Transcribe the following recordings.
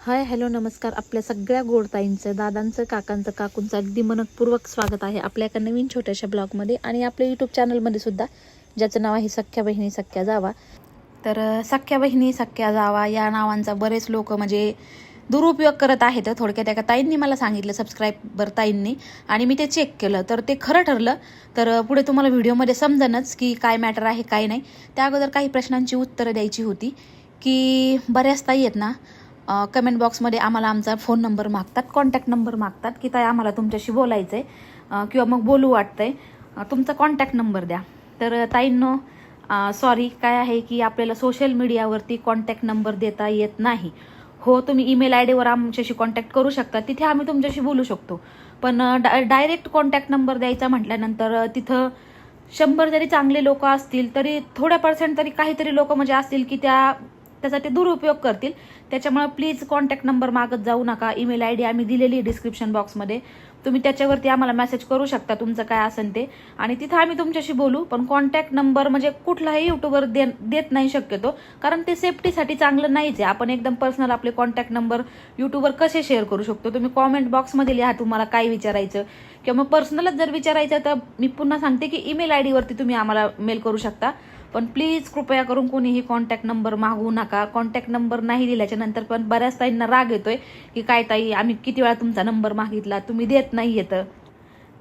Hi hello नमस्कार. आपल्या सगळ्या गोडताईंचं दादांचं काकांचं काकूंचं अगदी मनपूर्वक स्वागत आहे आपल्या एका नवीन छोट्याशा ब्लॉगमध्ये आणि आपल्या यूट्यूब चॅनलमध्ये सुद्धा ज्याचं नाव आहे सख्या बहिणी सख्या जावा. तर सख्या बहिणी सख्या जावा या नावांचा बरेच लोक म्हणजे दुरुपयोग करत आहेत. थोडक्यात एका ताईंनी मला सांगितलं सबस्क्राईबर ताईंनी आणि मी ते चेक केलं. तर ते खरं ठरलं. तर पुढे तुम्हाला व्हिडिओमध्ये समजणच की काय मॅटर आहे काय नाही. त्या अगोदर काही प्रश्नांची उत्तरं द्यायची होती की बऱ्याच ताई आहेत ना कमेंट बॉक्समध्ये आम्हाला आमचा फोन नंबर मागतात कॉन्टॅक्ट नंबर मागतात की ताई आम्हाला तुमच्याशी बोलायचं आहे किंवा मग बोलू वाटतंय. आहे तुमचा कॉन्टॅक्ट नंबर द्या. तर ताईंनो सॉरी काय आहे की आपल्याला सोशल मीडियावरती कॉन्टॅक्ट नंबर देता येत नाही. हो तुम्ही ईमेल आय डीवर आमच्याशी कॉन्टॅक्ट करू शकता. तिथे आम्ही तुमच्याशी बोलू शकतो. पण डायरेक्ट कॉन्टॅक्ट नंबर द्यायचा म्हटल्यानंतर तिथं शंभर जरी चांगले लोक असतील तरी थोड्या पर्सेंट तरी काहीतरी लोक म्हणजे असतील की त्या त्याचा ते दुरुपयोग करतील. त्याच्यामुळे प्लीज कॉन्टॅक्ट नंबर मागत जाऊ नका. ईमेल आय डी आम्ही दिलेली आहे डिस्क्रिप्शन बॉक्समध्ये तुम्ही त्याच्यावरती आम्हाला मेसेज करू शकता तुमचं काय असेल ते. आणि तिथं आम्ही तुमच्याशी बोलू. पण कॉन्टॅक्ट नंबर म्हणजे कुठलाही युट्यूबवर दे देत नाही शक्यतो. कारण ते सेफ्टीसाठी चांगलं नाहीच आहे. आपण एकदम पर्सनल आपले कॉन्टॅक्ट नंबर युट्यूबवर कसे शेअर करू शकतो? तुम्ही कॉमेंट बॉक्समध्ये लिहा तुम्हाला काय विचारायचं. किंवा मग पर्सनलच जर विचारायचं तर मी पुन्हा सांगते की ईमेल आय डीवरती तुम्ही आम्हाला मेल करू शकता. पण प्लीज कृपया करून कोणीही कॉन्टॅक्ट नंबर मागवू नका. कॉन्टॅक्ट नंबर नाही दिल्याच्या नंतर पण बऱ्याच ताईंना राग येतोय की काय ताई आम्ही किती वेळा तुमचा नंबर मागितला? तुम्ही देत नाही येतं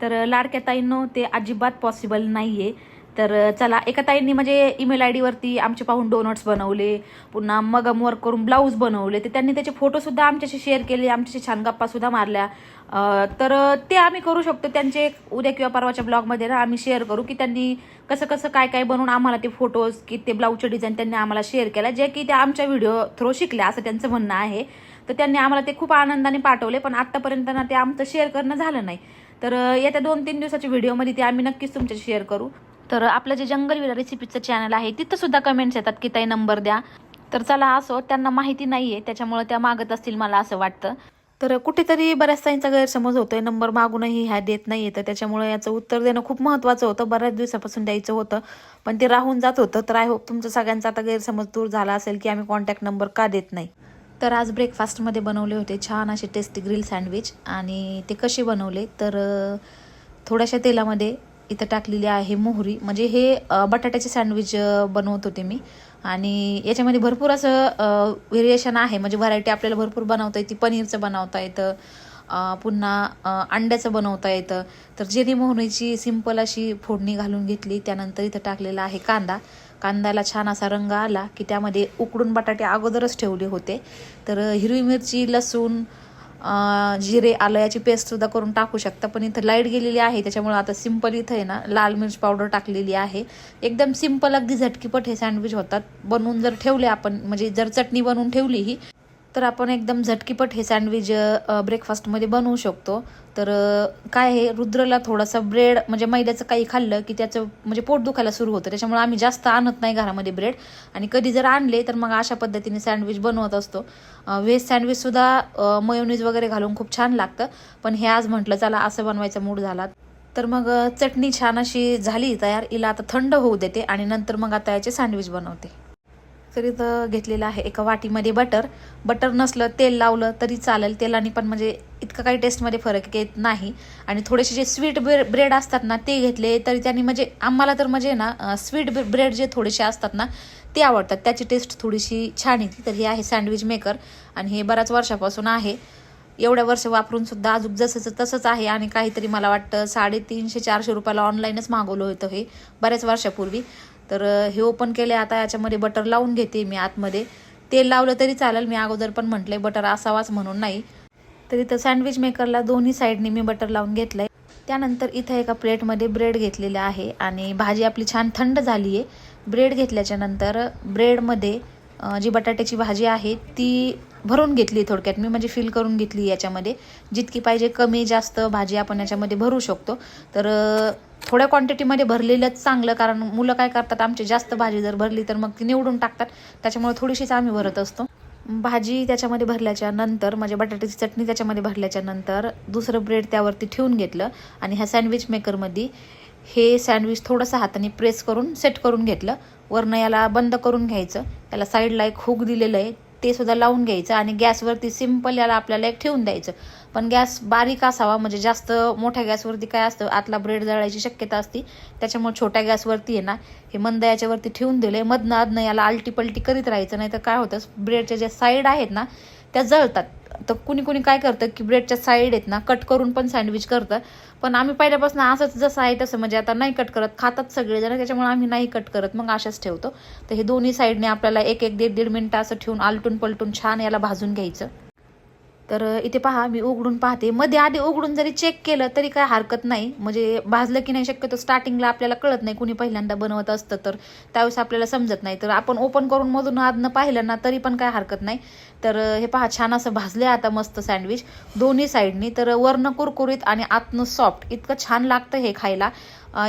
तर लाडक्या ताईंनो ते अजिबात पॉसिबल नाही आहे तर चला एका ताईंनी म्हणजे ईमेल आय डीवरती आमचे पाहून डोनट्स बनवले पुन्हा मगम वर्क करून ब्लाऊज बनवले. तर त्यांनी त्याचे फोटोसुद्धा आमच्याशी शेअर केले आमच्याशी छान गप्पासुद्धा मारल्या. तर ते आम्ही करू शकतो. त्यांचे उद्या किंवा परवाच्या ब्लॉगमध्ये ना आम्ही शेअर करू की त्यांनी कसं कसं काय काय बनवून आम्हाला ते फोटोज की ते ब्लाऊजचे डिझाईन त्यांनी आम्हाला शेअर केला. जे की त्या आमच्या व्हिडिओ थ्रू शिकल्या असं त्यांचं म्हणणं आहे. तर त्यांनी आम्हाला ते खूप आनंदाने पाठवले पण आत्तापर्यंत ना ते आमचं शेअर करणं झालं नाही. तर येत्या दोन तीन दिवसाच्या व्हिडिओमध्ये ते आम्ही नक्कीच तुमच्याशी शेअर करू. तर आपलं जे जंगल रेसिपीचं चॅनल आहे तिथं सुद्धा कमेंट्स येतात की ताई नंबर द्या. तर चला असो त्यांना माहिती नाही आहे त्याच्यामुळे त्या मागत असतील मला असं वाटतं. तर कुठेतरी बऱ्याच ताईंचा गैरसमज होतोय नंबर मागूनही ह्या देत नाही तर त्याच्यामुळे याचं उत्तर देणं खूप महत्त्वाचं होतं बऱ्याच दिवसापासून द्यायचं होतं. पण ते राहून जात होतं तर आय होप तुमचं सगळ्यांचा आता गैरसमज दूर झाला असेल की आम्ही कॉन्टॅक्ट नंबर का देत नाही. तर आज ब्रेकफास्टमध्ये बनवले होते छान असे टेस्टी ग्रिल सँडविच आणि ते कसे बनवले? तर थोड्याशा तेलामध्ये इथं टाकलेली आहे मोहरी. म्हणजे हे बटाट्याचे सँडविच बनवत होते मी. आणि याच्यामध्ये भरपूर असं व्हेरिएशन आहे. म्हणजे व्हरायटी आपल्याला भरपूर बनवता येते. पनीरचं बनवता येतं. पुन्हा अंड्याचं बनवता येतं. तर जिरी मोहरीची सिंपल अशी फोडणी घालून घेतली. त्यानंतर इथं टाकलेला आहे कांदा. कांद्याला छान असा रंग आला की त्यामध्ये उकडून बटाटे अगोदरच ठेवले होते. तर हिरवी मिरची लसूण जिरे आलं याची पेस्टसुद्धा करून टाकू शकता. पण इथं लाइट गेलेली आहे त्याच्यामुळे आता सिंपल इथं आहे ना लाल मिर्च पावडर टाकलेली आहे. एकदम सिंपल अगदी झटकीपट हे सँडविच होतात. बनवून जर ठेवले आपण म्हणजे जर चटणी बनवून ठेवली ही तर आपण एकदम झटकीपट हे सँडविच ब्रेकफास्टमध्ये बनवू शकतो. तर काय आहे रुद्रला थोडासा ब्रेड म्हणजे मैद्याचं काही खाल्लं की त्याचं म्हणजे पोट दुखायला सुरू होतं. त्याच्यामुळे आम्ही जास्त आणत नाही घरामध्ये ब्रेड आणि कधी जर आणले तर मग अशा पद्धतीने सँडविच बनवत असतो. व्हेज सँडविचसुद्धा मयोनीज वगैरे घालून खूप छान लागतं. पण हे आज म्हटलं चला असं बनवायचा मूड झाला. तर मग चटणी छान अशी झाली तयार. हिला आता थंड होऊ देते आणि नंतर मग आता याचे सँडविच बनवते. तर इथं घेतलेलं आहे. एका वाटीमध्ये बटर बटर नसलं तेल लावलं तरी चालेल. तेलाने पण म्हणजे इतकं काही टेस्टमध्ये फरक येत नाही. आणि थोडेसे जे स्वीट ब्रेड असतात ना ते घेतले तरी त्यांनी म्हणजे आम्हाला तर म्हणजे ना स्वीट ब्रेड जे थोडेसे असतात ना ते आवडतात. त्याची टेस्ट थोडीशी छान येते तर हे आहे सँडविच मेकर आणि हे बऱ्याच वर्षापासून आहे. एवढ्या वर्ष वापरून सुद्धा अजून जसंचं तसंच आहे. आणि काहीतरी मला वाटतं साडेतीनशे चारशे रुपयाला ऑनलाईनच मागवलं होतं हे बऱ्याच वर्षापूर्वी. तर हे ओपन केले. आता याच्यामध्ये बटर लावून घेते मी आतमध्ये. तेल लावलं तरी चालेल. मी अगोदर पण म्हटलंय बटर असावाच म्हणून नाही. तर इथं सँडविच मेकरला दोन्ही साईडने मी बटर लावून घेतलंय. त्यानंतर इथं एका प्लेटमध्ये ब्रेड घेतलेलं आहे आणि भाजी आपली छान थंड झाली आहे ब्रेड घेतल्याच्या नंतर ब्रेडमध्ये जी बटाट्याची भाजी आहे ती भरून घेतली थोडक्यात. मी म्हणजे फिल करून घेतली याच्यामध्ये. जितकी पाहिजे कमी जास्त भाजी आपण याच्यामध्ये भरू शकतो. तर थोड्या क्वांटिटीमध्ये भरलेलंच चांगलं कारण मुलं काय करतात आमची जास्त भाजी जर भरली तर मग ती निवडून टाकतात. त्याच्यामुळे थोडीशीच आम्ही भरत असतो. भाजी त्याच्यामध्ये भरल्याच्या नंतर म्हणजे बटाट्याची चटणी त्याच्यामध्ये भरल्याच्या नंतर दुसरं ब्रेड त्यावरती ठेवून घेतलं आणि ह्या सँडविच मेकरमध्ये हे सँडविच थोडंसं हाताने प्रेस करून सेट करून घेतलं. वरनं याला बंद करून घ्यायचं. त्याला साईडला एक हुक दिलेलं आहे. ते सुद्धा लावून घ्यायचं आणि गॅसवरती सिंपल याला आपल्याला एक ठेवून द्यायचं. पण गॅस बारीक असावा म्हणजे जास्त मोठ्या गॅसवरती काय असतं आतला ब्रेड जळायची शक्यता असती. त्याच्यामुळे छोट्या गॅसवरती आहे ना हे मंद याच्यावरती ठेवून दिले मधनं अधनं याला आलटी पलटी करीत राहायचं नाही तर काय होतं ब्रेडच्या ज्या साईड आहेत ना त्या जळतात. तर कुणी कुणी काय करतं की ब्रेडच्या साईड आहेत ना कट करून पण सँडविच करतं. पण आम्ही पहिल्यापासून असंच जसं आहे तसं म्हणजे आता नाही कट करत खातात सगळेजण त्याच्यामुळे आम्ही नाही कट करत मग अशाच ठेवतो. तर हे दोन्ही साईडने आपल्याला एक एक दीड दीड मिनटं असं ठेवून आलटून पलटून छान याला भाजून घ्यायचं. तर इथे पहा मी उघडून पाहते. मध्ये आधी उघडून जरी चेक केलं तरी काय हरकत नाही. म्हणजे भाजलं की नाही शक्यतो स्टार्टिंगला आपल्याला कळत नाही कुणी पहिल्यांदा बनवत असतं तर. त्यावेळेस आपल्याला समजत नाही. तर आपण ओपन करून मधून आदनं पाहिलं ना तरी पण काय हरकत नाही. तर हे पहा छान असं भाजले आता मस्त सँडविच दोन्ही साईडनी तर वरनं कुरकुरीत आणि आतनं सॉफ्ट इतकं छान लागतं हे खायला.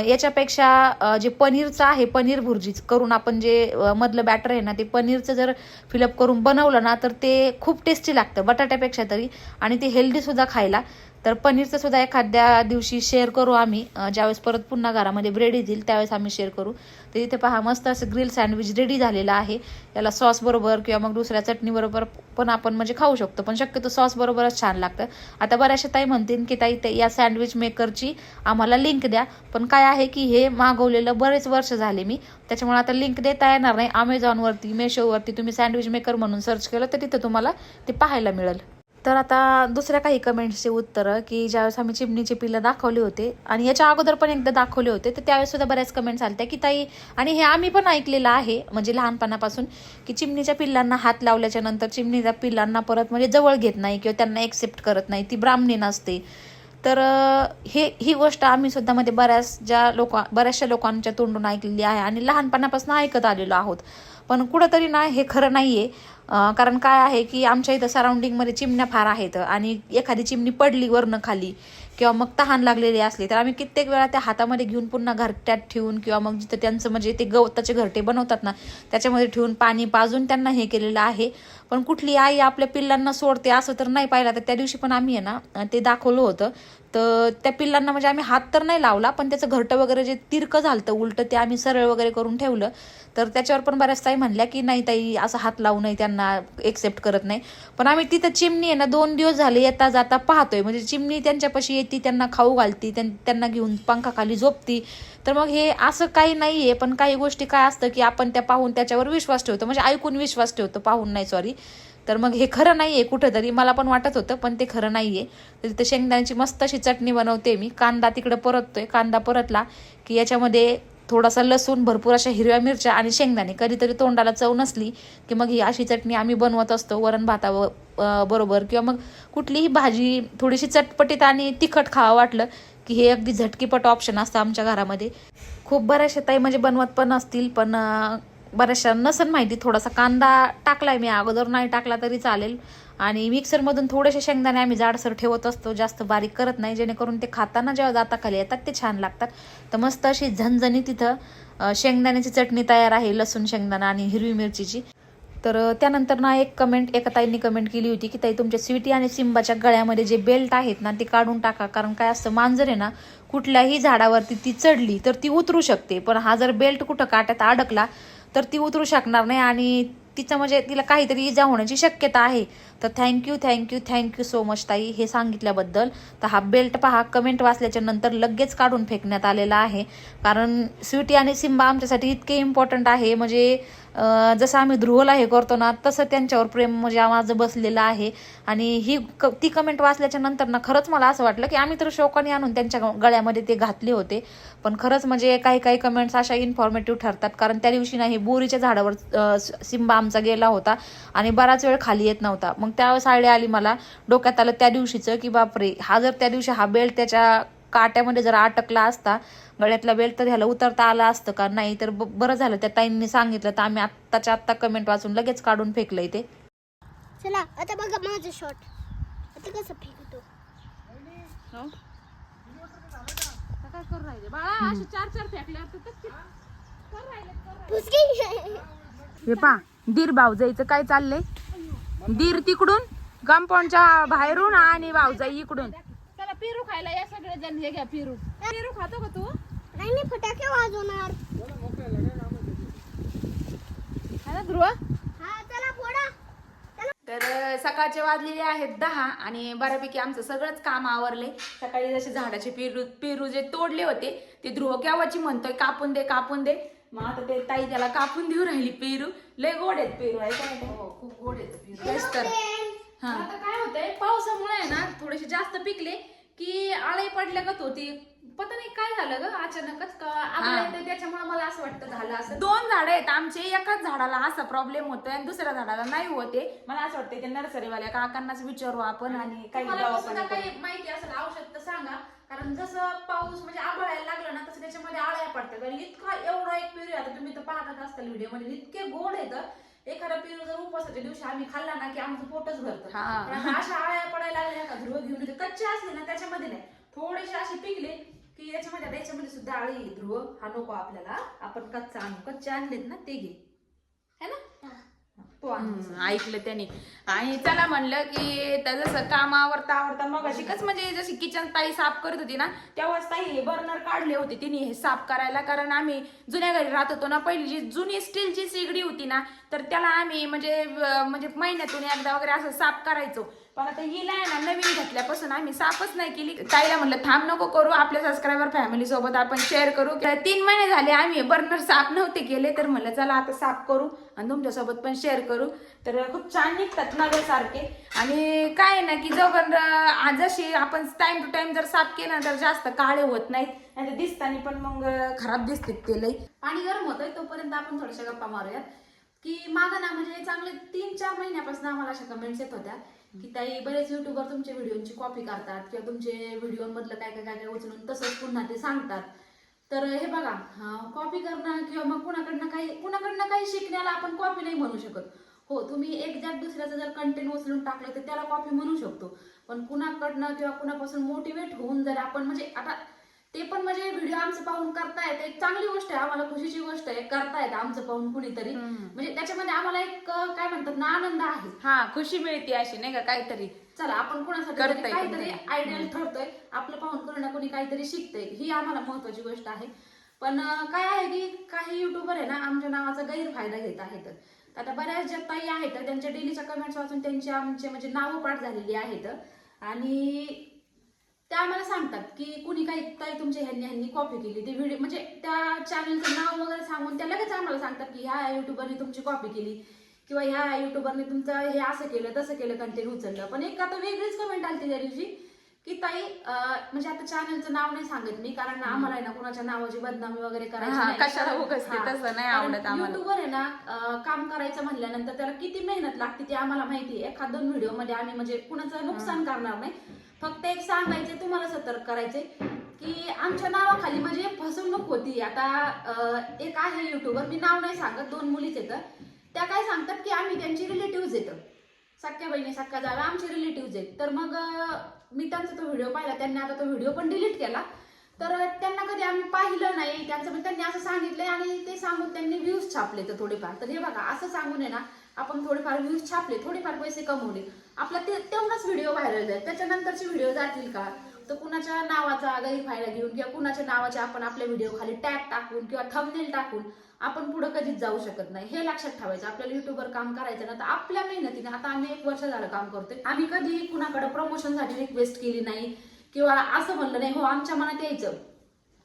याच्यापेक्षा जे पनीरचं आहे पनीर भुर्जी करून आपण जे मधलं बॅटर आहे ना ते पनीरचं जर फिलअप करून बनवलं ना तर ते खूप टेस्टी लागतं बटाट्यापेक्षा तरी. आणि ते हेल्दीसुद्धा खायला. तर पनीरचं सुद्धा एखाद्या दिवशी शेअर करू आम्ही. ज्यावेळेस परत पुन्हा घरामध्ये ब्रेड येतील त्यावेळेस आम्ही शेअर करू. तर इथे पहा मस्त असं ग्रिल सँडविच रेडी झालेलं आहे. याला सॉस बरोबर किंवा मग दुसऱ्या चटणीबरोबर पण आपण म्हणजे खाऊ शकतो. पण शक्यतो सॉस बरोबरच छान लागतं. आता बऱ्याचशा ताई म्हणतील की ताई ते- या सँडविच मेकरची आम्हाला लिंक द्या. पण काय आहे की हे मागवलेलं बरेच वर्ष झाले मी. त्याच्यामुळे आता लिंक देता येणार नाही. अमेझॉनवरती मेशोवरती तुम्ही सँडविच मेकर म्हणून सर्च केलं तर तिथं तुम्हाला ते पाहायला मिळेल. तर आता दुसऱ्या काही कमेंट्सचे उत्तरं की ज्यावेळेस आम्ही चिमणीचे पिल्लं दाखवले होते आणि याच्या अगोदर पण एकदा दाखवले होते तर त्यावेळेस सुद्धा बऱ्याच कमेंट्स आल्या की ताई आणि हे आम्ही पण ऐकलेलं आहे म्हणजे लहानपणापासून की चिमणीच्या पिल्लांना हात लावल्याच्या नंतर चिमणीच्या पिल्लांना परत म्हणजे जवळ घेत नाही किंवा त्यांना एक्सेप्ट करत नाही ती ब्राह्मणी नसते. तर हे ही गोष्ट आम्ही सुद्धा मध्ये बऱ्याच ज्या लोक बऱ्याचशा लोकांच्या तोंडून ऐकलेली आहे आणि लहानपणापासून ऐकत आलेलो आहोत. पण कुठंतरी ना हे खरं नाही आहे कारण काय आहे की आमच्या इथं सराउंडिंगमध्ये चिमण्या फार आहेत आणि एखादी चिमणी पडली वरनं खाली किंवा मग तहान लागलेली असली तर आम्ही कित्येक वेळा त्या हातामध्ये घेऊन पुन्हा घरट्यात ठेवून किंवा मग जिथं त्यांचं म्हणजे ते गवताचे घरटे बनवतात ना त्याच्यामध्ये ठेवून पाणी पाजून त्यांना हे केलेलं आहे. पण कुठली आई आपल्या पिल्लांना सोडते असं तर नाही पाहिलं. तर त्या दिवशी पण आम्ही आहे ना ते दाखवलं होतं. तर त्या पिल्लांना म्हणजे आम्ही हात तर नाही लावला पण त्याचं घरटं वगैरे जे तिरकं झालं उलटं ते आम्ही सरळ वगैरे करून ठेवलं. तर त्याच्यावर पण बऱ्याच ताई म्हणल्या की नाही ताई असं हात लावू नये त्यांना एक्सेप्ट करत नाही. पण आम्ही तिथं चिमणी आहे ना दोन दिवस झाले येता जाता पाहतोय. म्हणजे चिमणी त्यांच्यापाशी येते त्यांना खाऊ घालती त्यां- त्यांना घेऊन पंखाखाली झोपती. तर मग हे असं काही नाही आहे पण काही गोष्टी काय असतं की आपण त्या पाहून त्याच्यावर विश्वास ठेवतो. म्हणजे ऐकून विश्वास ठेवतो पाहून नाही सॉरी तर मग हे खरं नाही आहे कुठंतरी मला पण वाटत होतं पण ते खरं नाही आहे तर तिथं शेंगदाण्याची मस्त अशी चटणी बनवते मी. कांदा तिकडे परततोय. कांदा परतला की याच्यामध्ये थोडासा लसूण भरपूर अशा हिरव्या मिरच्या आणि शेंगदाणे. कधीतरी तोंडाला चव नसली की मग ही अशी चटणी आम्ही बनवत असतो वरण भातावर बरोबर. किंवा मग कुठलीही भाजी थोडीशी चटपटीत आणि तिखट खावं वाटलं की हे अगदी झटकीपट ऑप्शन असतं आमच्या घरामध्ये. खूप बऱ्याचशा ताई म्हणजे बनवत पण असतील पण बऱ्याचशा नसन माहिती थोडासा कांदा टाकलाय मी अगोदर नाही टाकला तरी चालेल. आणि मिक्सरमधून थोडेसे शेंगदाणे आम्ही जाडसर ठेवत असतो जास्त बारीक करत नाही जेणेकरून ते खाताना जेव्हा दाताखाली येतात ते छान लागतात. तर मस्त अशी झणझणी तिथं शेंगदाण्याची चटणी तयार आहे लसूण शेंगदाणा आणि हिरवी मिरचीची. तर त्यानंतर ना एक कमेंट एका ताईंनी कमेंट केली होती की ताई तुमच्या स्वीटी आणि सिंबाच्या गळ्यामध्ये जे बेल्ट आहेत ना ते काढून टाका. कारण काय असतं मांजर आहे ना कुठल्याही झाडावरती ती चढली तर ती उतरू शकते. पण हा जर बेल्ट कुठं काट्यात अडकला तर ती उतरू शकणार नाही आणि तिचं म्हणजे तिला काहीतरी इजा होण्याची शक्यता आहे. तर thank you thank you thank you so much ताई हे सांगितल्याबद्दल. तर हा बेल्ट पहा कमेंट वाचल्याच्या नंतर लगेच काढून फेकण्यात आलेला आहे. कारण स्वीटी आणि सिम्बा आमच्यासाठी इतके इम्पॉर्टंट आहे. म्हणजे जसं आम्ही ध्रुवला हे करतो ना तसं त्यांच्यावर प्रेम म्हणजे माझं बसलेलं आहे. आणि ही क ती कमेंट वाचल्याच्या नंतर ना खरंच मला असं वाटलं की आम्ही तर शोकाने आणून त्यांच्या गळ्यामध्ये ते घातले होते. पण खरंच म्हणजे काही काही कमेंट्स अशा इन्फॉर्मेटिव्ह ठरतात. कारण त्या दिवशी नाही बोरीच्या झाडावर सिम्बा आमचा गेला होता. आणि बराच वेळ खाली येत नव्हता. मग त्यावेळेस आयडिया आली मला डोक्यात आलं त्या दिवशीचं की बापरे हा जर त्या दिवशी हा बेल्ट त्याच्या काट्यामध्ये जर अटकला असता गळ्यातला बेल्ट तर ह्याला उतरता आला असतं का? नाही तर ब- बरं झालं. त्या ताईंनी सांगितलं तर आम्ही आत्ताच्या आत्ता कमेंट वाचून लगेच काढून फेकलंय ते. चला आता बघा माझं शॉट आता कसं फेकतो? काय करू राहिले? बाळा असे चार चार पुसकी. हे पा दीर भाऊजाईचं काय चाललंय? दीर तिकडून कंपाऊंडच्या बाहेरून आणि भाऊजाई इकडून. चला पेरू खायला या सगळे जण हे घ्या पेरू. पेरू खातो का तू? नाही मी फटाके वाजवणार. है ना ध्रुव? हा चला फोडा. तर सकाळचे वाजलेले आहेत दहा आणि बऱ्यापैकी आमचं सगळंच काम आवरले. सकाळी जसे झाडाचे पेरू पेरू जे तोडले होते ते ध्रुव केव्हाची म्हणतोय कापून दे कापून दे. मग आता ते ताई त्याला कापून देऊ राहिली पेरू. लय गोड आहेत पेरू आहे का तेच तर. हा. आता काय होतंय पावसामुळे आहे ना थोडेसे जास्त पिकले की आळे पडल्यागत होती. पता नाही काय झालं ग अचानकच त्याच्यामुळे मला असं वाटतं झालं असं. दोन झाड आहेत आमचे एकाच झाडाला असा प्रॉब्लेम होतोय आणि दुसऱ्या झाडाला नाही होते मला असं वाटतं ते नर्सरीवाल्या काकांनाच विचारू आपण आणि काही माहिती असेल औषध तर सांगा. कारण जसं पाऊस म्हणजे आभाळायला लागलं ना तसं त्याच्यामध्ये आळ्या पडतात. आणि इतका एवढा एक पेरू आहे, आता तुम्ही तर पाहतच असताल व्हिडिओमध्ये इतके गोड आहेत एखादा पेरू जर उपवासाच्या दिवशी आम्ही खाल्ला ना की आमचं पोटच भरतं. हा. पण आता अशा आळ्या पडायला लागल्या का ध्रुव घेऊन येते कच्चे असले ना त्याच्यामध्ये नाही. थोडेसे असे पिकले की याच्यामध्ये आता याच्यामध्ये सुद्धा आळी आहे. ध्रुव हा नको आपल्याला. आपण कच्चा आणू. कच्चे आणलेत ना ते घे. है ना? हम्म, ऐकलं त्याने. आणि चला म्हणलं की त्या जसं काम आवरता आवरता मग शिकच म्हणजे जशी किचन ताई साफ करत होती ना तेव्हाच ताई हे बर्नर काढले होते. तिने हे साफ करायला कारण आम्ही जुन्या घरी राहत होतो ना पहिली जी जुनी स्टीलची सिगडी होती ना तर त्याला आम्ही म्हणजे अं, म्हणजे महिन्यातून एकदा वगैरे असं साफ करायचो. पण आता हिला आहे ना नवीन घेतल्यापासून आम्ही साफच नाही केली. ताईला म्हणलं थांब नको करू आपल्या सबस्क्रायबर फॅमिली सोबत आपण शेअर करू. तीन महिने झाले आम्ही बर्नर साफ नव्हते केले तर म्हणलं चला आता साफ करू आणि तुमच्यासोबत पण शेअर करू. तर खूप छान निघतात नव्यासारखे आणि काय आहे ना की जोपर्यंत जशी आपण टाइम टू टाइम जर साफ केलं तर जास्त काळे होत नाहीत. नाही तर दिसताना पण मग खराब दिसते ते लई. पाणी गरम होतंय तोपर्यंत आपण थोड्याशा गप्पा मारूयात. की मागं ना म्हणजे चांगले तीन चार महिन्यापासून आम्हाला अशा कमेंट्स येत होत्या. की ताई बरेच युट्यूबर तुमच्या व्हिडिओची कॉपी करतात किंवा तुमचे व्हिडिओमधलं काय काय काय काय उचलून तसंच पुन्हा ते सांगतात. तर हे बघा कॉपी करणं किंवा मग कुणाकडनं काही कुणाकडनं काही शिकण्याला आपण कॉपी नाही म्हणू शकत. हो तुम्ही एक दुसऱ्याचं जर कंटेंट उचलून टाकलं तर त्याला कॉपी म्हणू शकतो. पण कुणाकडनं किंवा कुणापासून मोटिवेट होऊन जर आपण म्हणजे आता ते पण म्हणजे व्हिडिओ आमचं पाहून करतायत. एक चांगली गोष्ट आहे आम्हाला खुशीची गोष्ट आहे. करतायत आमचं पाहून कुणीतरी. म्हणजे त्याच्यामध्ये आम्हाला एक काय म्हणतात ना आनंद आहे. हा खुशी मिळते अशी नाही का काहीतरी. चला आपण कोणासाठी करताय काहीतरी. आयडियल ठरतोय. आपलं पाहून कोणी ना कोणी काहीतरी शिकतंय. ही आम्हाला महत्वाची गोष्ट आहे. पण काय आहे की काही युट्यूबर आहे ना आमच्या नावाचा गैरफायदा घेत आहेत. आता बऱ्याच ज्या ताई आहेत त्यांच्या डेलीच्या कमेंट्स वाचून त्यांची आमचे म्हणजे नावं पाठ झालेली आहेत. आणि त्या आम्हाला सांगतात की कुणी काही ताई तुमच्या ह्यांनी ह्यांनी कॉपी केली ते व्हिडिओ म्हणजे त्या चॅनलचं नाव वगैरे सांगून त्या लगेच आम्हाला सांगतात की ह्या युट्यूबरने तुमची कॉपी केली किंवा ह्या युट्यूबरने तुमचं हे असं केलं तसं केलं कंटेंट उचललं पण एक आता वेगळीच कमेंट आली त्या दिवशी की ताई म्हणजे आता चॅनलचं नाव नाही सांगत मी कारण आम्हाला आहे ना कुणाच्या नावाची बदनामी वगैरे करायची. कशाला उगाच ते. तसं नाही कारण आवडत आम्हाला. YouTubeवर आहे ना काम करायचं म्हणल्यानंतर त्याला किती मेहनत लागते ते आम्हाला माहिती आहे एखाद दोन व्हिडिओमध्ये आम्ही म्हणजे कुणाचं नुकसान करणार नाही फक्त एक सांगायचे तुम्हाला सतर्क करायचे की आमच्या नावाखाली म्हणजे फसवणूक होती. आता एक आहे युट्यूबर मी नाव नाही सांगत दोन मुलीच येतं त्या काय सांगतात की आम्ही त्यांची रिलेटिव्ह येतं सख्या बहिणी सख्या जागा आमचे रिलेटिव्ह आहेत. तर मग मी त्यांचा तो व्हिडिओ पाहिला त्यांनी आता तो व्हिडिओ पण डिलीट केला. तर त्यांना कधी आम्ही पाहिलं नाही त्यांचं म्हणजे त्यांनी असं सांगितलंय आणि ते सांगून त्यांनी व्ह्यूज छापले तर थोडेफार. तर हे बघा असं सांगून आहे ना आपण थोडेफार व्ह्यूज छापले थोडेफार पैसे कमवले. आपला ते तेवढाच व्हिडिओ व्हायरल जाईल त्याच्यानंतरचे व्हिडिओ जातील का? तर कुणाच्या नावाचा गैरफायदा घेऊन किंवा कुणाच्या नावाचे आपण आपल्या व्हिडिओ खाली टॅग टाकून किंवा थंबनेल टाकून आपण पुढे कधीच जाऊ शकत नाही. हे लक्षात ठेवायचं. आपल्याला युट्यूबवर काम करायचं ना तर आपल्या मेहनतीने आता आम्ही एक वर्ष झालं काम करतोय. आम्ही कधीही कुणाकडे प्रमोशनसाठी रिक्वेस्ट केली नाही किंवा असं म्हणलं नाही हो आमच्या मनात यायचं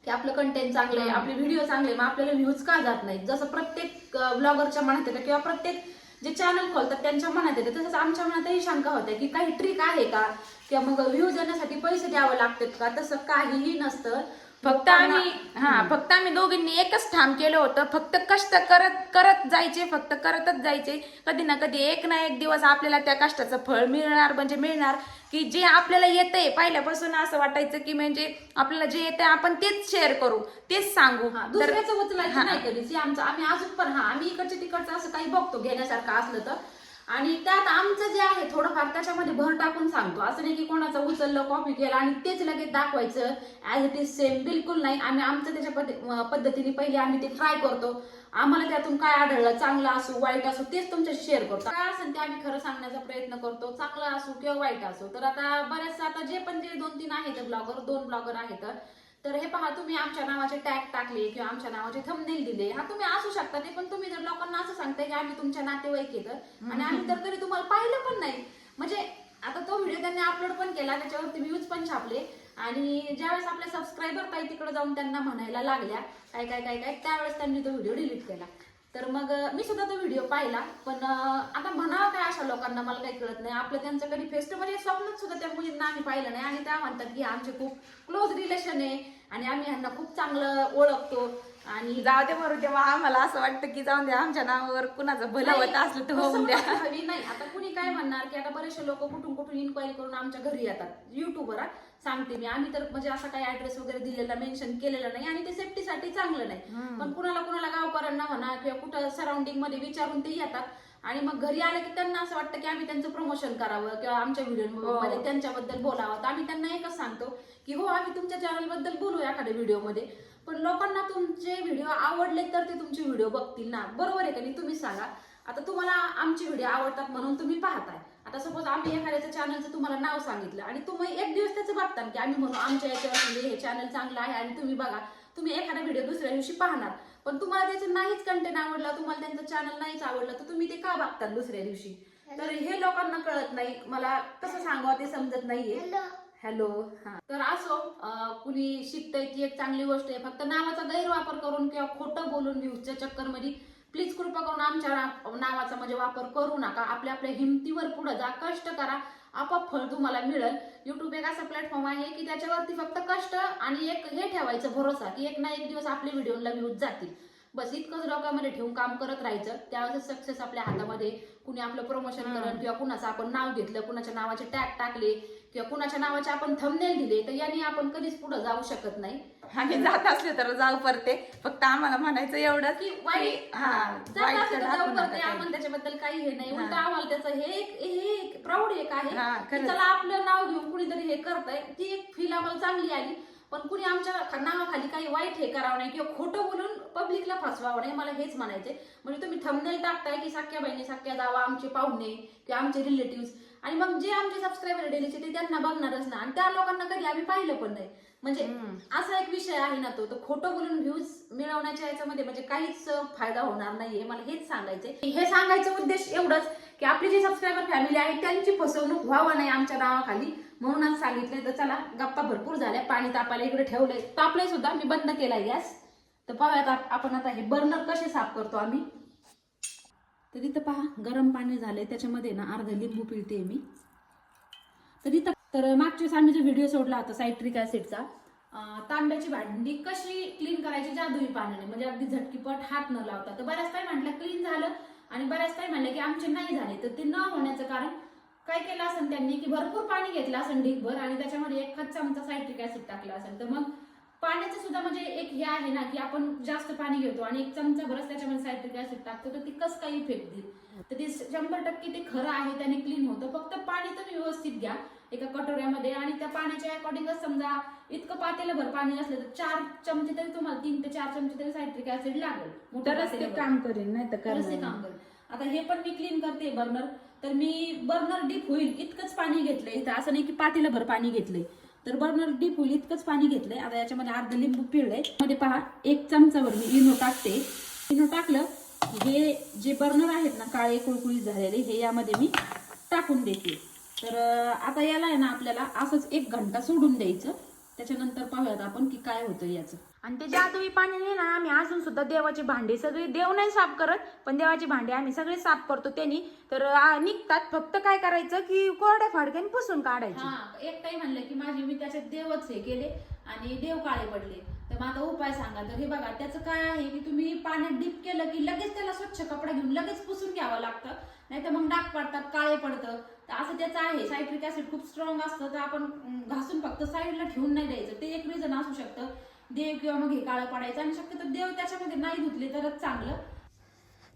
की आपलं कंटेंट चांगलं आहे आपले व्हिडिओ चांगले मग आपल्याला व्ह्यूज का जात नाहीत? जसं प्रत्येक ब्लॉगरच्या मनात येतं किंवा प्रत्येक जे चॅनल खोलतात त्यांच्या मनात येते. तसंच आमच्या मनातही शंका होत्या की काही ट्रिक आहे का? किंवा मग व्ह्यूज येण्यासाठी पैसे द्यावे लागतात का? तसं काहीही नसतं. फक्त आम्ही हा. फक्त आम्ही दोघींनी एकच ठाम केलं होतं. फक्त कष्ट करत करत जायचे फक्त करतच जायचे. कधी ना कधी एक ना एक दिवस आपल्याला त्या कष्टाचं फळ मिळणार म्हणजे मिळणार. की जे आपल्याला येतंय पहिल्यापासून असं वाटायचं की म्हणजे आपल्याला जे येतंय आपण तेच शेअर करू तेच सांगू. हा, दुसऱ्याचं उचलायचं नाही कधीच हे आमचं आम्ही अजून पण हा आम्ही इकडच्या तिकडचं असं काही बघतो घेण्यासारखं असलं तर. आणि त्यात आमचं जे आहे थोडंफार त्याच्यामध्ये भर टाकून सांगतो. असं नाही की कोणाचं उचललं कॉपी केलं आणि तेच लगेच दाखवायचं. ऍज इट इज सेम बिलकुल नाही. आम्ही आमचं त्याच्या पद्धतीने पहिले आम्ही ते ट्राय करतो. आम्हाला त्यातून काय आढळलं चांगलं असो वाईट असो तेच तुमच्याशी शेअर करतो. काय असेल ते आम्ही खरं सांगण्याचा प्रयत्न करतो. चांगलं असो किंवा वाईट असो. तर आता बऱ्याचशा आता जे पण जे दोन तीन आहेत ब्लॉगर दोन ब्लॉगर आहेत तर हे पहा तुम्ही आमच्या नावाचे टॅग टाकले किंवा आमच्या नावाचे थंबनेल दिले. हा तुम्ही असू शकता ते पण तुम्ही जर लोकांना असं सांगताय की आम्ही तुमच्या नातेवाईक येतं आणि आम्ही तर कधी तुम्हाला पाहिलं पण नाही. म्हणजे आता तो व्हिडिओ त्यांनी अपलोड पण केला त्याच्यावरती व्ह्यूज पण छापले. आणि ज्यावेळेस आपले सबस्क्रायबर काही तिकडे जाऊन त्यांना म्हणायला लागल्या काय काय काय काय त्यावेळेस त्यांनी तो व्हिडिओ डिलीट केला. तर मग मी सुद्धा तो व्हिडिओ पाहिला पण आता म्हणावं काय अशा लोकांना मला काही कळत नाही. आपलं त्यांचं कधी फेस्ट म्हणजे स्वप्नात सुद्धा त्या मुलींना आम्ही पाहिलं नाही. आणि त्या म्हणतात की आमचे खूप क्लोज रिलेशन आहे. आणि आम्ही ह्यांना खूप चांगलं ओळखतो. आणि जाऊ दे मरू तेव्हा आम्हाला असं वाटतं की जाऊन द्या आमच्या नावावर कुणाचं भलं होत असलं तर होऊन द्या. हवी नाही. आता कुणी काय म्हणणार की आता बरेचसे लोक कुठून कुठून इन्क्वायरी करून आमच्या घरी येतात. युट्यूबवर हा. सांगते मी. आम्ही तर म्हणजे असा काही ऍड्रेस वगैरे दिलेला मेन्शन केलेला नाही आणि ते सेफ्टीसाठी चांगलं नाही. पण कुणाला कुणाला गावकऱ्यांना म्हणा किंवा कुठं सराउंडिंगमध्ये विचारून ते येतात. आणि मग घरी आले की त्यांना असं वाटतं की आम्ही त्यांचं प्रमोशन करावं किंवा आमच्या व्हिडिओमध्ये त्यांच्याबद्दल बोलावं. तर आम्ही त्यांना एकच सांगतो की हो आम्ही तुमच्या चॅनलबद्दल बोलू एखाद्या व्हिडिओमध्ये पण लोकांना तुमचे व्हिडिओ आवडले तर ते तुमचे व्हिडिओ बघतील ना. बरोबर आहे का नाही? तुम्ही सांगा. आता तुम्हाला आमचे व्हिडिओ आवडतात म्हणून तुम्ही पाहताय. आता सपोज आम्ही एखाद्याच्या चॅनलचं तुम्हाला नाव सांगितलं आणि तुम्ही एक दिवस त्याचं बघता की आम्ही म्हणू आमच्या याच्यावर म्हणजे हे चॅनल चांगलं आहे आणि तुम्ही बघा. तुम्ही एखादा व्हिडिओ दुसऱ्या दिवशी पाहणार. पण तुम्हाला त्याचं नाहीच कंटेंट आवडला तुम्हाला त्यांचं चॅनल नाहीच आवडलं तर तुम्ही ते का बघता दुसऱ्या दिवशी? तर हे लोकांना कळत नाही. मला कसं सांगावं ते समजत नाहीये. हॅलो हा. तर असो कुणी शिकतंय ती एक चांगली गोष्ट आहे. फक्त नावाचा गैरवापर करून किंवा खोटं बोलून व्ह्यूजच्या चक्करमध्ये प्लीज कृपा करून आमच्या नावाचा म्हणजे वापर करू नका. आपल्या आपल्या हिमतीवर पुढे जा. कष्ट करा. आपोआप फळ तुम्हाला मिळेल. युट्यूब एक असा प्लॅटफॉर्म आहे की त्याच्यावरती फक्त कष्ट आणि एक हे ठेवायचं भरोसा की एक ना एक दिवस आपले व्हिडिओला व्ह्यूज जातील. बस इतकंच डोक्यामध्ये ठेवून काम करत राहायचं. त्यावेळेस सक्सेस आपल्या हातामध्ये. कुणी आपलं प्रमोशन करण किंवा कुणाचं आपण नाव घेतलं कुणाच्या नावाचे टॅग टाकले किंवा कुणाच्या नावाचे आपण थंबनेल दिले तर याने आपण कधीच पुढे जाऊ शकत नाही. आम्ही जात असले तर जाऊ परते. फक्त आम्हाला म्हणायचं एवढं की वाईट हा जात वाईट असेल तर दाखवू जाऊ नका करते काही. आपण त्याच्याबद्दल काही हे नाही. उलट आम्हाला त्याचं हे एक हे एक प्राऊड एक आहे हा, की खरंच. चला आपलं नाव घेऊन कुणीतरी हे करतंय. ती एक फील आम्हाला चांगली आली. पण कुणी आमच्या ख- नावाखाली काही वाईट हे करावं नाही किंवा खोटं बोलून पब्लिकला फसवावं नाही. मला हेच म्हणायचंय. म्हणजे तुम्ही थंबनेल टाकताय की साख्या बहिणी साख्या जावा आमचे पाहुणे किंवा आमचे रिलेटिव्ह आणि मग जे आमचे सबस्क्रायबर डेलीचे ते त्यांना बघणारच ना. आणि त्या लोकांना कधी आम्ही पाहिलं पण नाही. म्हणजे असा एक विषय आहे ना तो. तो खोटं बोलून व्ह्यूज मिळवण्याच्या याच्यामध्ये म्हणजे काहीच फायदा होणार नाहीये. मला हेच सांगायचंय. हे सांगायचं उद्देश एवढंच की आपली जी सबस्क्रायबर फॅमिली आहे त्यांची फसवणूक व्हावं नाही आमच्या नावाखाली म्हणूनच सांगितलंय तर चला गप्पा भरपूर झाल्या. पाणी तापायला इकडे ठेवलंय. तापलंय सुद्धा. मी बंद केलाय गॅस. तर पाहूयात आप- आपण आता हे बर्नर कसे साफ करतो आम्ही. तर इथं पहा गरम पाणी झालंय. त्याच्यामध्ये ना अर्ध लिंबू पिळते मी. तर इथं तर मागच्या आम्ही जो व्हिडिओ सोडला होता सायट्रिक ऍसिडचा तांब्याची भांडी कशी क्लीन करायची जादुई पाण्याने म्हणजे अगदी झटकीपट हात न लावता. तर बऱ्याच काही म्हटलं क्लीन झालं. आणि बऱ्याच काही म्हणलं की आमचे नाही झाले. तर ते न होण्याचं कारण काय केलं असेल त्यांनी? की भरपूर पाणी घेतलं असेल ढीकभर आणि त्याच्यामध्ये एक चमचा सायट्रिक ऍसिड टाकला असेल. तर मग पाण्याचं सुद्धा म्हणजे एक हे आहे ना की आपण जास्त पाणी घेतो आणि एक चमचा भरच त्याच्यामध्ये सायट्रिक ऍसिड टाकतो तर ती कसं काही इफेक्ट देईल? तर ते शंभर टक्के ते खरं आहे त्याने क्लीन होतं. फक्त पाणी तुम्ही व्यवस्थित घ्या एका कटोऱ्यामध्ये आणि त्या पाण्याच्या अकॉर्डिंगच समजा इतकं पातेलं पाणी असलं तर चार चमचे तरी तुम्हाला तीन ते चार चमचे तरी सायट्रिक ऍसिड लागेल. तरच ते. काम करेन नाही तर तरच ते काम करेल. आता हे पण मी क्लीन करते बर्नर तर मी बर्नर डीप होईल इतकंच पाणी घेतलंय इथं. असं नाही की पातेलं भर पाणी घेतलंय. तर बर्नर डीप होईल इतकंच पाणी घेतलंय. आता याच्यामध्ये अर्ध लिंबू पिळलंय. मध्ये पहा एक चमचावर मी इनो टाकते. इनो टाकलं की हे जे बर्नर आहेत ना काळे कुळकुळीत झालेले हे यामध्ये मी टाकून देते. तर आता याला आहे ना आपल्याला असंच एक घंटा सोडून द्यायचं. त्याच्यानंतर पाहूयात आपण की काय होतं याचं. आणि ते जादुई पाण्याने ना आम्ही अजून सुद्धा देवाची भांडी सगळी देव नाही साफ करत पण देवाची भांडी आम्ही सगळे साफ करतो त्यांनी. तर निघतात. फक्त काय करायचं की कोरड्या फाडक्याने पुसून काढायची. हा एक काही म्हणलं की माझी मी त्याच्यात देवच हे केले आणि देव काळे पडले. तर मग आता उपाय सांगा. तर हे बघा त्याचं काय आहे की तुम्ही पाण्यात डीप केलं की लगेच त्याला स्वच्छ कपडा घेऊन लगेच पुसून घ्यावं लागतं. नाही तर मग डाग पडतात काळे पडतं. तर असं त्याचं आहे. सायट्रिक ऍसिड खूप स्ट्रॉंग असतं. तर आपण घासून फक्त साईडला ठेवून नाही द्यायचं. ते एक रिझन असू शकतं. देव किंवा मग हे काळं पडायचं आणि शक्यतो देव त्याच्यामध्ये नाही धुतले तरच चांगलं.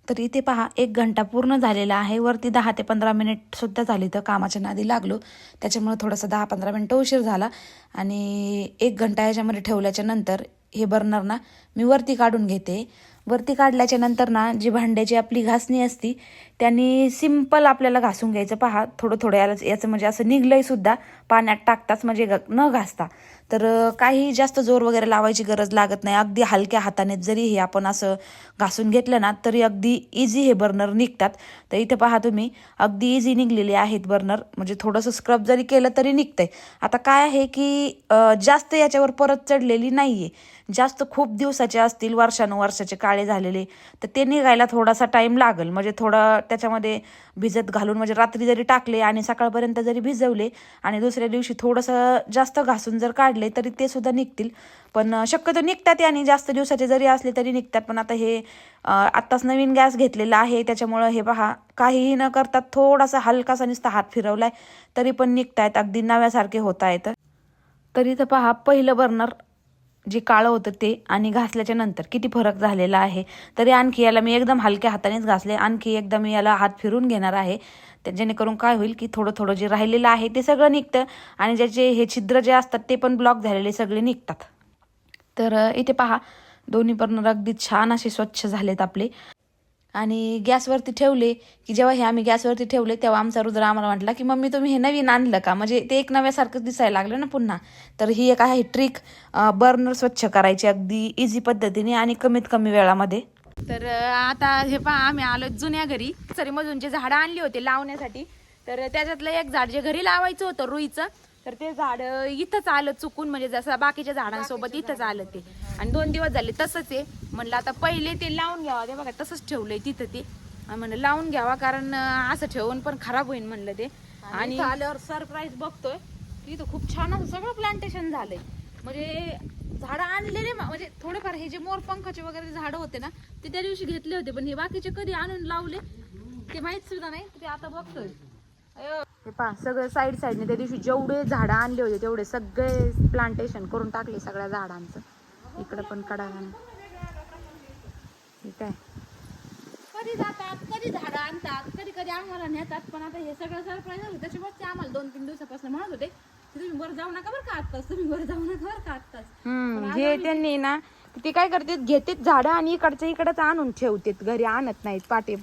तर इथे पहा एक घंटा पूर्ण झालेला आहे. वरती दहा ते पंधरा मिनिट सुद्धा झाली तर कामाच्या नादी लागलो. त्याच्यामुळे थोडासा दहा पंधरा मिनटं उशीर झाला. आणि एक घंटा याच्यामध्ये ठेवल्याच्या नंतर हे बर्नर ना मी वरती काढून घेते. वरती काढल्याच्या नंतर ना जी भांड्याची आपली घासणी असती त्यांनी सिंपल आपल्याला घासून घ्यायचं. पहा थोडं थोडं याला याचं म्हणजे असं निघलंय सुद्धा. पाण्यात टाकताच म्हणजे ग- न घासता. तर काही जास्त जोर वगैरे लावायची गरज लागत नाही. अगदी हलक्या हाताने जरी हे आपण असं घासून घेतलं ना तरी अगदी इझी हे बर्नर निघतात. तर इथे पहा तुम्ही अगदी इझी निघलेले आहेत बर्नर म्हणजे थोडंसं स्क्रब जरी केलं तरी निघतंय. आता काय आहे की जास्त याच्यावर परत चढलेली नाही आहे जास्त खूप दिवसाचे असतील वर्षानुवर्षाचे काळे झालेले. तर ते निघायला थोडासा टाईम लागेल. म्हणजे थोडं त्याच्यामध्ये भिजत घालून म्हणजे रात्री जरी टाकले आणि सकाळपर्यंत जरी भिजवले आणि दुसऱ्या दिवशी थोडंसं जास्त घासून जर काढले तरी ते सुद्धा निघतील. पण शक्यतो निघतात आणि जास्त दिवसाचे जरी असले तरी निघतात. पण आता हे आत्ताच नवीन गॅस घेतलेला आहे. त्याच्यामुळं हे पहा काहीही न करता थोडासा हलकासा नुसता हात फिरवलाय तरी पण निघतायत. अगदी नव्यासारखे होत आहेत तरी तर पहा पहिलं बर्नर जे काळं होतं ते आणि घासल्याच्या नंतर किती फरक झालेला आहे. तरी आणखी याला मी एकदम हलक्या हातानेच घासले. आणखी एकदा मी याला हात फिरून घेणार आहे. तर जेणेकरून काय होईल की थोडं थोडं जे राहिलेलं आहे ते सगळं निघतं आणि ज्याचे हे छिद्र जे असतात ते पण ब्लॉक झालेले सगळे निघतात. तर इथे पहा. दोन्ही पण अगदी छान असे स्वच्छ झालेत आपले. आणि गॅसवरती ठेवले की जेव्हा हे आम्ही गॅसवरती ठेवले तेव्हा आमचा रुद्र आम्हाला म्हटला की मम्मी तुम्ही हे नवीन आणलं का? म्हणजे ते एक नव्यासारखं दिसायला लागलं ना पुन्हा. तर ही एक आहे ट्रिक बर्नर स्वच्छ करायची अगदी इझी पद्धतीने आणि कमीत कमी वेळामध्ये. तर आता हे पहा आम्ही आलो जुन्या घरी. सरी मधून जे झाडं आणली होती लावण्यासाठी तर त्याच्यातलं एक झाड जे घरी लावायचं होतं रुईचं तर ते झाड इथंच आलं चुकून म्हणजे जसं बाकीच्या झाडांसोबत इथंच आलं ते. आणि दोन दिवस झाले तसंच आहे. म्हणलं आता पहिले ते लावून घ्यावा. ते बघा तसंच ठेवलंय तिथं ते. आणि म्हणलं लावून घ्यावा कारण असं ठेवून पण खराब होईल म्हणलं ते. आणि आल्यावर सरप्राईज बघतोय की इथं खूप छान असं सगळं प्लांटेशन झालंय. म्हणजे झाडं आणलेले म्हणजे थोडेफार हे जे मोरपंखाचे वगैरे झाडं होते ना ते त्या दिवशी घेतले होते पण हे बाकीचे कधी आणून लावले ते माहीत सुद्धा नाही. ते आता बघतोय. हे पहा सगळं साईड साईडने त्या दिवशी जेवढे झाडं आणले होते तेवढे सगळे प्लांटेशन करून टाकले सगळ्या झाडांचं. इकडं पण कडाला ठीक आहे कधी जातात कधी झाडं आणतात कधी कधी आम्हाला नेतात पण आता हे सगळं सरप्राईज झालं. त्याच्यामुळे ते आम्हाला दोन तीन दिवसापासून म्हणत होते की तुम्ही वर जाऊ नका बरं का आत्ताच तुम्ही वर जाऊ नका बरं का आत्ताच. हे त्यांनी ना ते काय करतात घेतात झाडं आणि इकडच्या इकडंच आणून ठेवतात घरी आणत नाहीत पाठी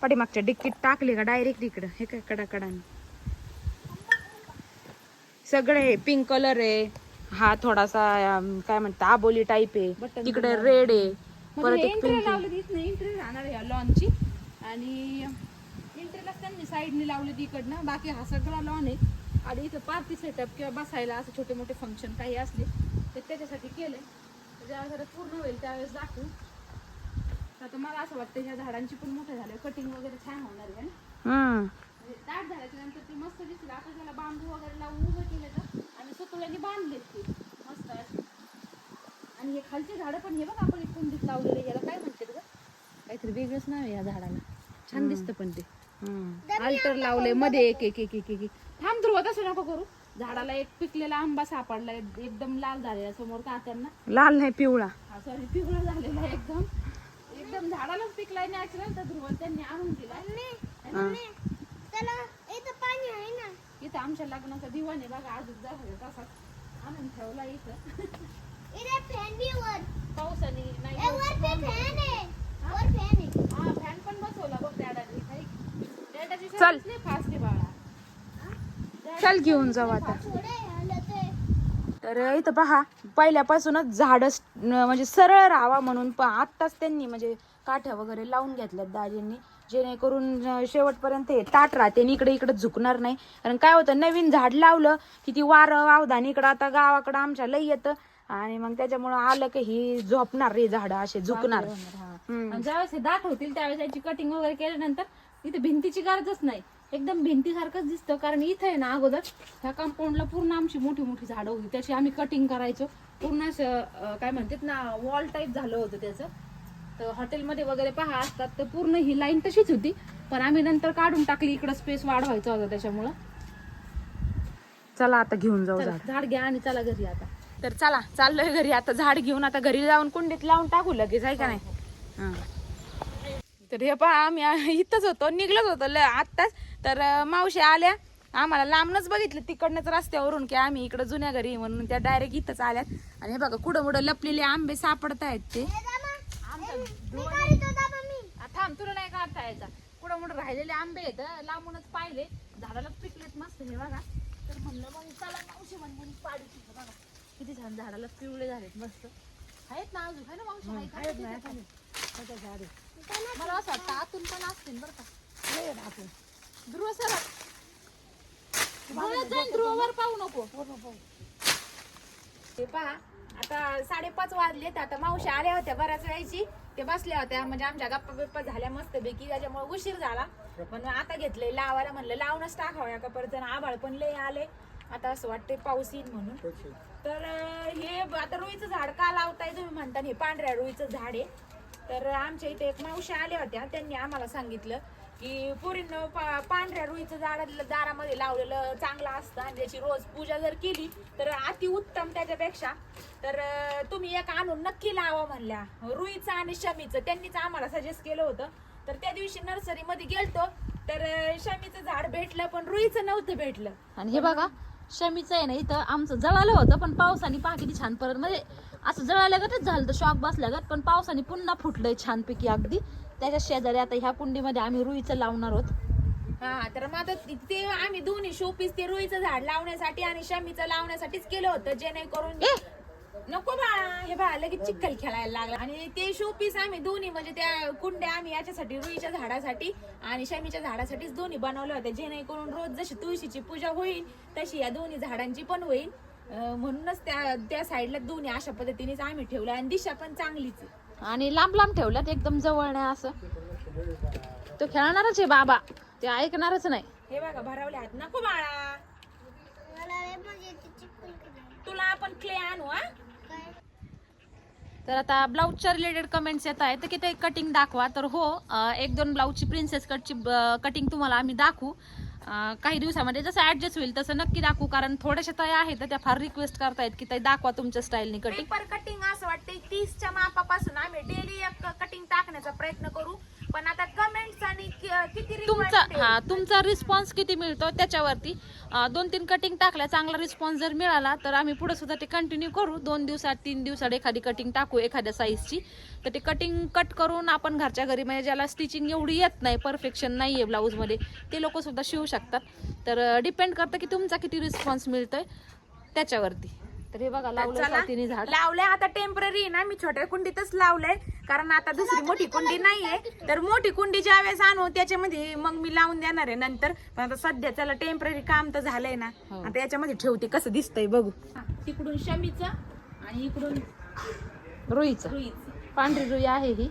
पाठीमागच्या डिक्कीत टाकले का डायरेक्ट इकडं? हे काय कडा कडाने सगळे पिंक कलर आहे. हा थोडासा काय म्हणतात आबोली टाईप आहे. तिकडे रेड आहे. परत एक एंट्री पिंक लावली तिथनं एंट्री राहणार या लॉनची आणि एंट्रीला त्यांनी साईडने लावली ती इकडनं बाकी हा सगळा लॉन आहे. आणि इथं पार्टी सेटअप किंवा बसायला असं छोटे मोठे फंक्शन काही असले तर त्याच्यासाठी केलंय. ज्यावेळेस आता पूर्ण होईल त्यावेळेस दाखवू. आता मला असं वाटतं ह्या झाडांची पण मोठे झाले कटिंग वगैरे छान होणार आहे हम्म. म्हणजे दाट झाल्याच्यानंतर ते मस्त दिसलं. आता त्याला बांबू वगैरे लावून उभं केलं तर. आणि सुतुळ्याने बांधलेत ते. मस्त. असे आणि हे खालचे झाडं पण हे बघ आपण एक कुंडीत लावलेले याला काय म्हणते ग? काहीतरी वेगळंच नाव आहे या झाडाला. छान दिसतं पण ते. हम्म. अल्टर लावले मध्ये एक एक एक एक एक. थांब ध्रुव तसं नको करू. झाडाला एक पिकलेला आंबा सापडला. एकदम लाल झालेला समोर तात्यांना लाल नाही पिवळा. हा सॉरी पिवळा झालेला आहे एकदम. एकदम झाडालाच पिकलाय नॅचरल तर ध्रुव त्यांनी आणून दिला त्याला इथं पाणी आहे ना. इथं आमच्या लग्नाचा दिवाण आहे बघा अजून झाला तसाच. आणून ठेवला इथं. इथे फॅन बी वर. पावसाने ए, नाही वर ते फॅन आहे. वर फॅन आहे. हा फॅन पण बसवला बघ डॅडाने डॅडाची चल. आहे बाळा. चल घेऊन जाऊ आता. थोडे आलं ते. तर इथं पहा पहिल्यापासूनच झाड म्हणजे सरळ राहावा म्हणून पण आत्ताच त्यांनी म्हणजे काठ्या वगैरे लावून घेतल्यात दाजींनी. जेणेकरून शेवटपर्यंत हे ताट राहते आणि इकडे इकडे झुकणार नाही. कारण काय होतं नवीन झाड लावलं की ती वारं वावधान इकडं आता गावाकडं आमच्या लई येतं. आणि मग त्याच्यामुळं आलं की ही झोपणार रे झाड असे झुकणार. आणि ज्यावेळेस हे दाट होतील त्यावेळेस याची कटिंग वगैरे केल्यानंतर इथे भिंतीची गरजच नाही. एकदम भिंतीसारखंच दिसतं कारण इथं आहे ना अगोदर ह्या कंपाऊंडला पूर्ण आमची मोठी मोठी झाडं होती. त्याची आम्ही कटिंग करायचो. पूर्ण काय म्हणतात ना वॉल टाईप झालं होतं त्याचं. तर हॉटेलमध्ये वगैरे पहा असतात तर पूर्ण ही लाईन तशीच होती. पण आम्ही नंतर काढून टाकली इकडं स्पेस वाढवायचा होता त्याच्यामुळं. चला आता घेऊन जाऊ झाड घ्या आणि चला घरी आता. तर चला चाललोय घरी आता झाड घेऊन आता घरी जाऊन कुंडीत लावून टाकू लगेच आहे का नाही? हं. तर हे पहा आम्ही इथंच होतो निघलोच होतो ल- आत्ताच. तर मावशी आल्या. आम्हाला लांबनच बघितलं तिकडनंच रस्त्यावरून की आम्ही इकडं जुन्या घरी म्हणून त्या डायरेक्ट इथंच आल्यात. आणि हे बघा कुठं कुठं लपलेले आंबे सापडत आहेत ते. आ, थांब तुला नाही काढता यायचा? कुठं मोठं राहिलेले आंबे आहेत हं, लांबूनच पाहिले. झाडाला पिकलेत मस्त हे बघा. तर म्हणलं मग चला मावशी म्हण म्हणून पाडी हे बघा. किती छान झाडाला पिवळे झालेत मस्त. आहेत ना अजून? आहे ना मावशी? आहे का? मला असं वाटतं आतून पण असतील बरं का. ध्रुव सर ध्रुवावर पाहू नको. ते पहा आता साडेपाच वाजलेत आता मावशी आल्या होत्या बऱ्याच वेळची. ते बसल्या होत्या म्हणजे आमच्या गप्पा बिप्पा झाल्या मस्त पैकी त्याच्यामुळे उशीर झाला. पण आता घेतलंय लावायला म्हणलं लावूनच टाकावं या परत जण आभाळ पण लय आले. आता असं वाटतंय पाऊस येईल म्हणून. तर हे आता रुईचं झाड का लावताय तुम्ही म्हणता? हे पांढऱ्या रुईचं झाड आहे. तर आमच्या इथे एक मावशी आल्या होत्या त्यांनी आम्हाला सांगितलं की पुरीनं पा- पांढऱ्या रुईचं झाड दारामध्ये लावलेलं चांगलं असतं आणि त्याची रोज पूजा जर केली तर अति उत्तम त्याच्यापेक्षा. तर तुम्ही एक आणून नक्की लावा म्हणल्या. रुईचं आणि शमीचं त्यांनीच आम्हाला सजेस्ट केलं होतं. तर त्या दिवशी नर्सरीमध्ये गेलतो तर शमीचं झाड भेटलं पण रुईचं नव्हतं भेटलं. आणि हे बघा शमीचं आहे ना इथं आमचं जळालं होतं पण पावसाने पहा किती छान परत म्हणजे असं जळाल्यागतच झालं तर शॉक बसल्यागत पण पावसाने पुन्हा फुटलंय छानपैकी अगदी. त्याच्या शेजारी आता ह्या कुंडीमध्ये आम्ही रुईचं लावणार आहोत. हा तर मग आता ते आम्ही दोन्ही शोपीस ते रुईचं झाड लावण्यासाठी आणि शमीचं लावण्यासाठीच केलं होतं जेणेकरून नको बाळा हे बाळा लगेच चिखल खेळायला लागला. आणि ते शोपीस आम्ही दोन्ही म्हणजे त्या कुंड्या आम्ही याच्यासाठी रुईच्या झाडासाठी आणि शमीच्या झाडासाठीच दोन्ही बनवल्या होत्या. जेणेकरून रोज जशी तुळशीची पूजा होईल तशी या दोन्ही झाडांची पण होईल. अं, म्हणूनच त्या त्या साईडला दोन्ही अशा पद्धतीनेच आम्ही ठेवल्या आणि दिशा पण चांगलीच आहे. आणि लांब लांब ठेवल्यात एकदम जवळ नाही असं. तो खेळणारच आहे बाबा. ते ऐकणारच नाही. हे बघा भरवले आहेत. चिपकून केलं. तुला आपण क्ले आणू हा? तर आता ब्लाऊजच्या रिलेटेड कमेंट्स येत आहेत. तर की ते कटिंग दाखवा. तर हो एक दोन ब्लाऊजची प्रिन्सेस कटची कटिंग तुम्हाला आम्ही दाखवू. काही दिवसामध्ये जसं ऍडजस्ट होईल तसं नक्की दाखवू कारण थोड्याशा ताई आहेत तर त्या फार रिक्वेस्ट करतायत की ताई दाखवा तुमच्या स्टाईलनी कटिंग कटिंग असं वाटतंय तीसच्या मापापासून आम्ही डेली एक कटिंग टाकण्याचा प्रयत्न करू. पण आता कमेंट्स आणि किती तुमचा हा. तुमचा रिस्पॉन्स किती मिळतो त्याच्यावरती? दोन तीन कटिंग टाकल्या चांगला रिस्पॉन्स जर मिळाला तर आम्ही पुढे सुद्धा ते कंटिन्यू करू. दोन दिवसात तीन दिवसात एखादी कटिंग टाकू एखाद्या साईजची तर ते कटिंग कट करून आपण घरच्या घरी म्हणजे ज्याला स्टिचिंग एवढी येत नाही परफेक्शन नाही आहे ब्लाऊजमध्ये ते लोक सुद्धा शिवू शकतात. तर डिपेंड करतं की तुमचा किती रिस्पॉन्स मिळतोय त्याच्यावरती. तर हे बघा लावलं चला, झाड. लावलंय. आता टेंपररी ना मी छोट्या कुंडीतच लावलंय. कारण आता दुसरी मोठी कुंडी नाहीये. तर मोठी कुंडी ज्या वेळेस आणू त्याच्यामध्ये मग मी लावून देणार आहे नंतर. पण आता सध्या त्याला टेंपररी काम तर झालंय ना. हो. आता याच्यामध्ये ठेवते कसं दिसतंय बघू. तिकडून शमीचं आणि इकडून रुईचं. रुईचं. पांढरी रुई आहे ही.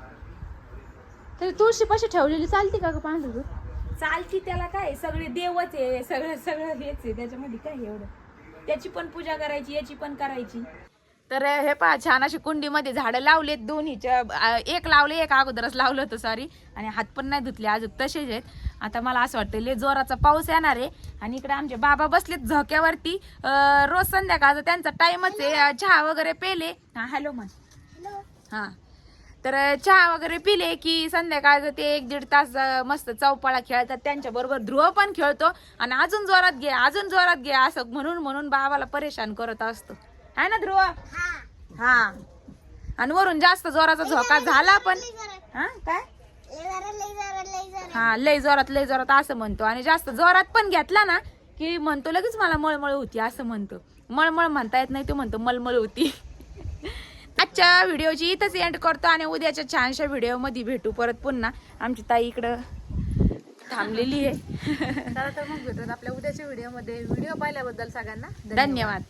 तरी तुळशी पाशी ठेवलेली? चालते का ग पांढरी रुई? चालती त्याला काय सगळे देवच आहे सगळं सगळं हेच आहे. त्याच्यामध्ये काय एवढं? त्याची पण पूजा करायची याची पण करायची. तर हे पहा छान अशी कुंडीमध्ये झाडं लावलेत दोन्हीच्या एक लावले एक अगोदरच लावलं होतं सॉरी आणि हात पण नाही धुतले अजून तसेच आहेत. आता मला असं वाटतं लय जोराचा पाऊस येणार आहे. आणि इकडे आमचे बाबा बसलेत झोक्यावरती. रोज संध्याकाळचा त्यांचा टाइमच आहे. चहा वगैरे पेले. हा हॅलो म्हण. हॅलो. हा. तर चहा वगैरे पिले की संध्याकाळचं ते एक दीड तास मस्त चौपाळा खेळतात त्यांच्या बरोबर ध्रुव पण खेळतो आणि अजून जोरात घे अजून जोरात घे असं म्हणून म्हणून बाबाला परेशान करत असतो. आहे ना ध्रुव? हा. आणि वरून जास्त जोराचा झोका झाला पण. हा काय? हा लय जोरात लय जोरात असं म्हणतो. आणि जास्त जोरात पण घेतला ना की म्हणतो लगेच मला मळमळ होती असं म्हणतो. मळमळ म्हणता येत नाही तो म्हणतो मळमळ होती. आजच्या व्हिडिओची इथंच एंड करतो आणि उद्याच्या छानशा व्हिडिओमध्ये भेटू परत पुन्हा. आमची ताई इकडं थांबलेली आहे. चला तर मग भेटून आपल्या उद्याच्या व्हिडिओमध्ये. व्हिडिओ पाहिल्याबद्दल सगळ्यांना धन्यवाद.